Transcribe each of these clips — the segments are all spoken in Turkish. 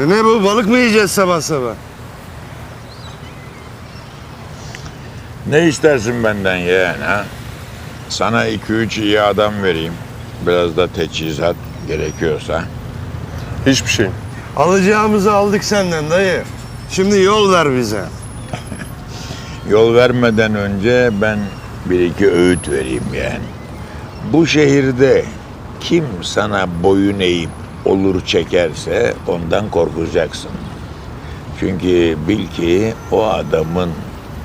E ne bu balık mı yiyeceğiz sabah sabah? Ne istersin benden yeğen ha? Sana iki üç iyi adam vereyim. Biraz da teçhizat gerekiyorsa. Hiçbir şey. Alacağımızı aldık senden dayı. Şimdi yol ver bize. Yol vermeden önce ben bir iki öğüt vereyim yani. Bu şehirde kim sana boyun eğip olur çekerse ondan korkacaksın. Çünkü bil ki o adamın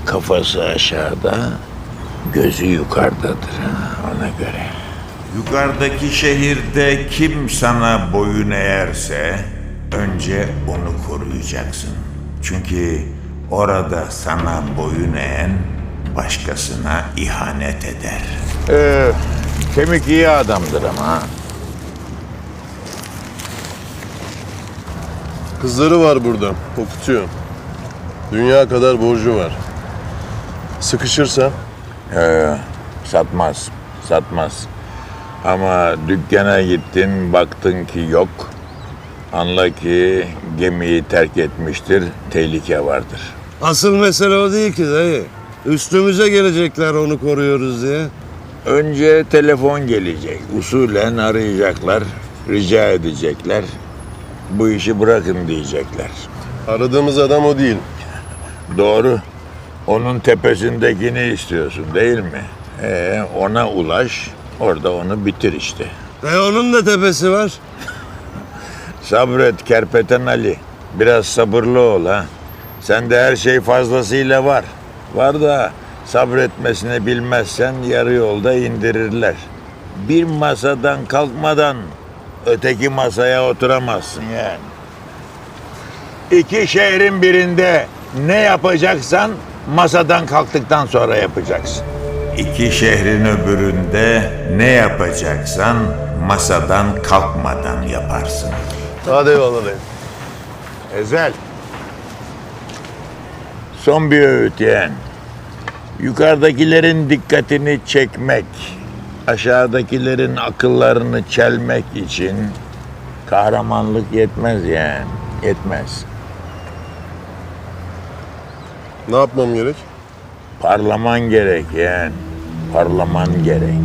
kafası aşağıda, gözü yukarıdadır ha, ona göre. Yukarıdaki şehirde kim sana boyun eğerse önce onu koruyacaksın. Çünkü orada sana boyun eğen başkasına ihanet eder. Ee, kemik iyi adamdır ama. Kızları var burada. Okutuyor. Dünya kadar borcu var. Sıkışırsa Ee, satmaz, satmaz. Ama dükkana gittin, baktın ki yok. Anla ki gemiyi terk etmiştir, tehlike vardır. Asıl mesele o değil ki dayı. Üstümüze gelecekler onu koruyoruz diye. Önce telefon gelecek. Usulen arayacaklar, rica edecekler. Bu işi bırakın diyecekler. aradığımız adam o değil. Doğru. Onun tepesindekini istiyorsun değil mi? Ee, ona ulaş, orada onu bitir işte. E onun da tepesi var. Sabret Kerpeten Ali. Biraz sabırlı ol ha. Sende her şey fazlasıyla var. Var da sabretmesini bilmezsen yarı yolda indirirler. Bir masadan kalkmadan öteki masaya oturamazsın yani. İki şehrin birinde ne yapacaksan masadan kalktıktan sonra yapacaksın. İki şehrin öbüründe ne yapacaksan masadan kalkmadan yaparsın. Hadi eyvallah dayı. Ezel. Son bir öğüt yeğen. Yukarıdakilerin dikkatini çekmek, aşağıdakilerin akıllarını çelmek için kahramanlık yetmez yani. Yetmez. Ne yapmam gerek? Parlaman gerek yani. Parlaman gerek.